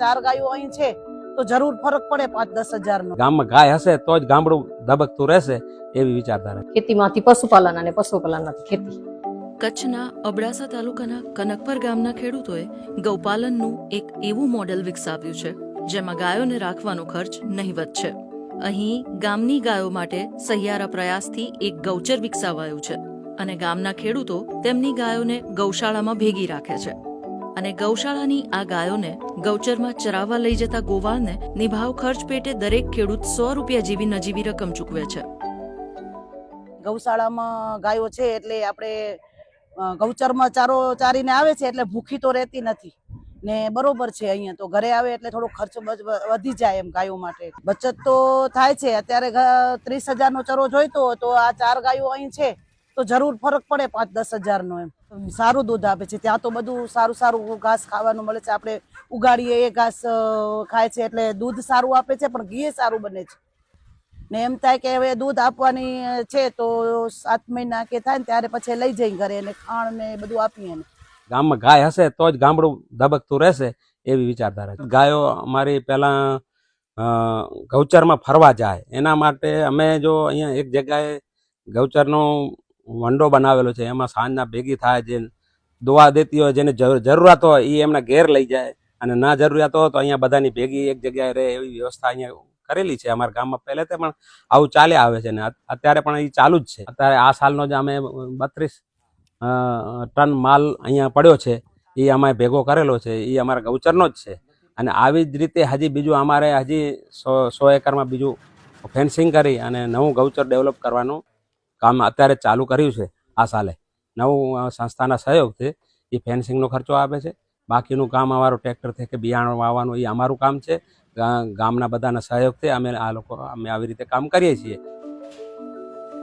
ચાર ગાયો અહીં છે તો જરૂર ફરક પડે પાંચ દસ હજાર નો ગામમાં ગાય હશે તો જ ગામડું ધબકતું રહેશે એવી વિચારધારા. ખેતીમાંથી પશુપાલન અને પશુપાલનમાંથી ખેતી. કચ્છના અબડાસા તાલુકાના કનકપર ગામના ખેડૂતોએ ગૌપાલનનું એક એવું મોડેલ વિકસાવ્યું છે જેમાં ગાયોને રાખવાનો ખર્ચ નહિવત છે. અહીં ગામની ગાયો માટે સહિયારા પ્રયાસથી એક ગૌચર વિકસાવાયું છે અને ગામના ખેડૂતો તેમની ગાયોને ગૌશાળામાં ભેગી રાખે છે. અને ગૌશાળાની આ ગાયોને ગૌચરમાં ચરાવવા લઈ જતા ગોવાળને નિભાવ ખર્ચ પેટે દરેક ખેડૂત સો રૂપિયા જેવી નજીવી રકમ ચૂકવે છે. ગૌશાળામાં ગાયો છે એટલે આપણે ગૌચરમાં ચારો ચારીને આવે છે એટલે ભૂખી તો રહેતી નથી. ને બરોબર છે અહીંયા તો ઘરે આવે એટલે થોડો ખર્ચ વધી જાય એમ ગાયો માટે. બચત તો થાય છે. અત્યારે ત્રીસ હજાર નો ચરો જોઈતો તો આ ચાર ગાયો અહીં છે. તો જરૂર ફરક પડે પાંચ દસ હજાર નો એમ. સારું દૂધ આપે છે. ત્યાં તો બધું સારું સારું ઘાસ ખાવાનું મળે છે. આપણે ઉગાડીએ એ ઘાસ ખાય છે એટલે દૂધ સારું આપે છે, પણ ઘી સારું બને છે. ને એમ થાય કે હવે દૂધ આપવાની છે તો સાત મહિના કે થાય ને ત્યારે પછી લઈ જઈ ઘરે એને ખાણ ને બધું આપીએ ને. ગામમાં ગાય હશે તો જ ગામડું ધબકતું રહેશે એવી વિચારધારા છે. ગાયો અમારી પહેલા ગૌચરમાં ફરવા જાય. એના માટે અમે જો અહીંયા એક જગ્યાએ ગૌચરનો વંડો બનાવેલો છે. એમાં સાંજના ભેગી થાય જે દોવા દેતી હોય, જેને જરૂ- જરૂરિયાત હોય એ એમના ઘેર લઈ જાય. અને ના જરૂરિયાત હોય તો અહીંયા બધાની ભેગી એક જગ્યાએ રહે એવી વ્યવસ્થા અહીંયા કરેલી છે અમારા ગામમાં. પહેલેથી પણ આવું ચાલે આવે છે ને અત્યારે પણ એ ચાલુ જ છે. અત્યારે આ સાલનો જ અમે બત્રીસ ટન માલ અહીંયા પડ્યો છે. એ અમે ભેગો કરેલો છે. એ અમારા ગૌચરનો જ છે. અને આવી જ રીતે હજી બીજું અમારે હજી સો સો એકરમાં બીજું ફેન્સિંગ કરી અને નવું ગૌચર ડેવલપ કરવાનું કામ અત્યારે ચાલુ કર્યું છે આ સાલે. નવું સંસ્થાના સહયોગથી એ ફેન્સિંગનો ખર્ચો આપે છે. બાકીનું કામ અમારું ટ્રેક્ટરથી કે બિયારણ વાવવાનું એ અમારું કામ છે. ગામના બધાના સહયોગથી અમે આ લોકો, અમે આવી રીતે કામ કરીએ છીએ.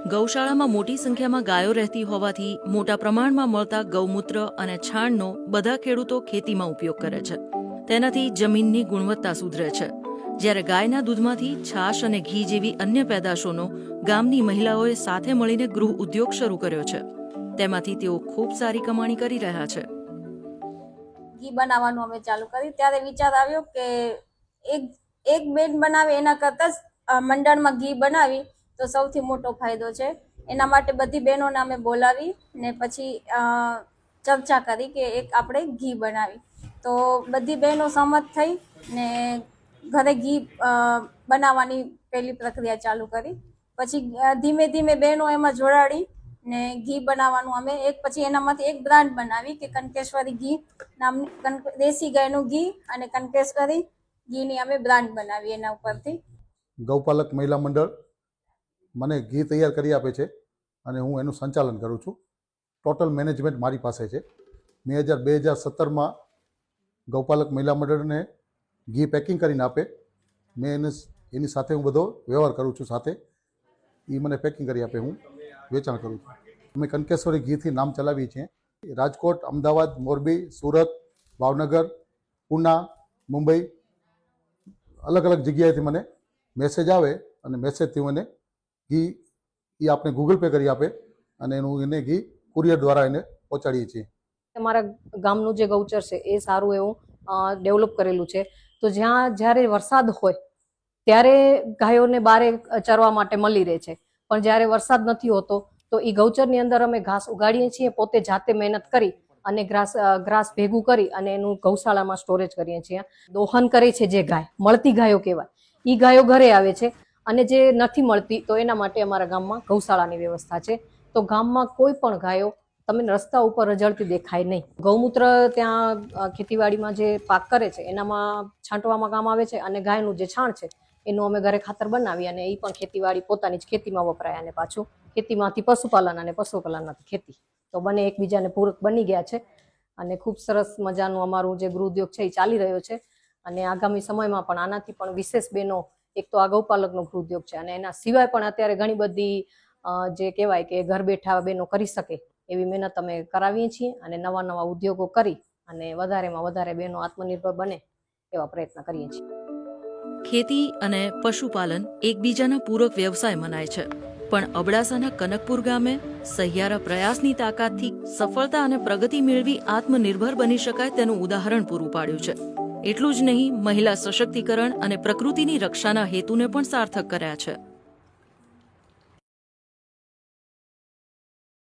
ગૌશાળામાં મોટી સંખ્યામાં ગાયો રહેતી હોવાથી મોટા પ્રમાણમાં મળતા ગૌમૂત્ર અને છાણનો બધા ખેડૂતો ખેતીમાં ઉપયોગ કરે છે. તેનાથી જમીનની ગુણવત્તા સુધરે છે. જ્યારે ગાયના દૂધમાંથી છાશ અને ઘી જેવી અન્ય પેદાશોનો ગામની મહિલાઓએ સાથે મળીને ગૃહ ઉદ્યોગ શરૂ કર્યો છે. તેમાંથી તેઓ ખૂબ સારી કમાણી કરી રહ્યા છે. ઘી બનાવવાનું અમે ચાલુ કરી ત્યારે વિચાર આવ્યો કે એક એક બેન બનાવે એના કરતાં જ મંડળમાં ઘી બનાવી તો સૌથી મોટો ફાયદો છે. એના માટે બધી બહેનોને અમે બોલાવી ને પછી ચર્ચા કરી કે એક આપણે ઘી બનાવી. તો બધી બહેનો સંમત થઈ ને ઘરે ઘી બનાવવાની પહેલી પ્રક્રિયા ચાલુ કરી. પછી ધીમે ધીમે બહેનો એમાં જોડાડી ને ઘી બનાવવાનું અમે એક પછી એનામાંથી એક બ્રાન્ડ બનાવી કે કનકેશ્વરી ઘી નામની દેશી ગાયનું ઘી અને કનકેશ્વરી ઘીની અમે બ્રાન્ડ બનાવી એના ઉપરથી. ગૌપાલક મહિલા મંડળ મને ઘી તૈયાર કરી આપે છે અને હું એનું સંચાલન કરું છું. ટોટલ મેનેજમેન્ટ મારી પાસે છે. બે હજાર બે હજાર સત્તરમાં ગૌપાલક મહિલા મંડળને ઘી પેકિંગ કરીને આપે. મેં એને એની સાથે હું બધો વ્યવહાર કરું છું સાથે. એ મને પેકિંગ કરી આપે, હું વેચાણ કરું છું. અમે કંકેશ્વરી ઘીથી નામ ચલાવીએ છીએ. રાજકોટ, અમદાવાદ, મોરબી, સુરત, ભાવનગર, પૂના, મુંબઈ, અલગ અલગ જગ્યાએથી મને મેસેજ આવે અને મેસેજથી મને ઘી એ આપણે ગૂગલ પે કરી આપે અને એનું એને ઘી કુરિયર દ્વારા એને પહોંચાડીએ છીએ. અમારા ગામનું જે ગૌચર છે, એ સારું એવું ડેવલપ કરેલું છે. તો જ્યાં જ્યારે વરસાદ હોય, ત્યારે ગાયોને બારે ચરવા માટે મળી રહે છે. પણ જ્યારે વરસાદ નથી હોતો, તો એ ગૌચરની અંદર અમે ઘાસ ઉગાડીએ છીએ, પોતે જાતે મહેનત કરી અને ગ્રાસ ગ્રાસ ભેગું કરી અને એનું ગૌશાળામાં સ્ટોરેજ કરીએ છીએ. દોહન કરે છે જે ગાય, મળતી ગાયો કહેવાય. એ ગાયો ઘરે આવે છે અને જે નથી મળતી, તો એના માટે અમારા ગામમાં ગૌશાળાની વ્યવસ્થા છે. તો ગામમાં કોઈ પણ ગાયો તમને રસ્તા ઉપર રજળતી દેખાય નહીં. ગૌમૂત્ર ત્યાં ખેતીવાડીમાં જે પાક કરે છે, એનામાં છાંટવામાં કામ આવે છે અને ગાયનું જે છાણ છે, એનું અમે ઘરે ખાતર બનાવી અને એ પણ ખેતીવાડી પોતાની જ ખેતીમાં વપરાય અને પાછું ખેતીમાંથી પશુપાલન અને પશુપાલનમાંથી ખેતી. તો બંને એકબીજાને પૂરક બની ગયા છે અને ખૂબ સરસ મજાનું અમારું જે ગૃહ ઉદ્યોગ છે એ ચાલી રહ્યો છે અને આગામી સમયમાં પણ આનાથી પણ વિશેષ બેનો, એક તો આ ગૌપાલકનો ગૃહ ઉદ્યોગ છે અને એના સિવાય પણ અત્યારે ઘણી બધી જે કહેવાય કે ઘર બેઠા બેનો કરી શકે. એવી મહેનત અમે કરાવીએ છીએ અને નવા નવા ઉદ્યોગો કરી અને વધારેમાં વધારે બહેનો આત્મનિર્ભર બને એવા પ્રયત્ન કરીએ છીએ. ખેતી અને પશુપાલન એકબીજાના પૂરક વ્યવસાય મનાય છે. પણ અબડાસાના કનકપુર ગામે સહિયારા પ્રયાસની તાકાતથી સફળતા અને પ્રગતિ મેળવી આત્મનિર્ભર બની શકાય તેનું ઉદાહરણ પૂરું પાડ્યું છે. એટલું જ નહીં, મહિલા સશક્તિકરણ અને પ્રકૃતિની રક્ષાના હેતુને પણ સાર્થક કર્યા છે.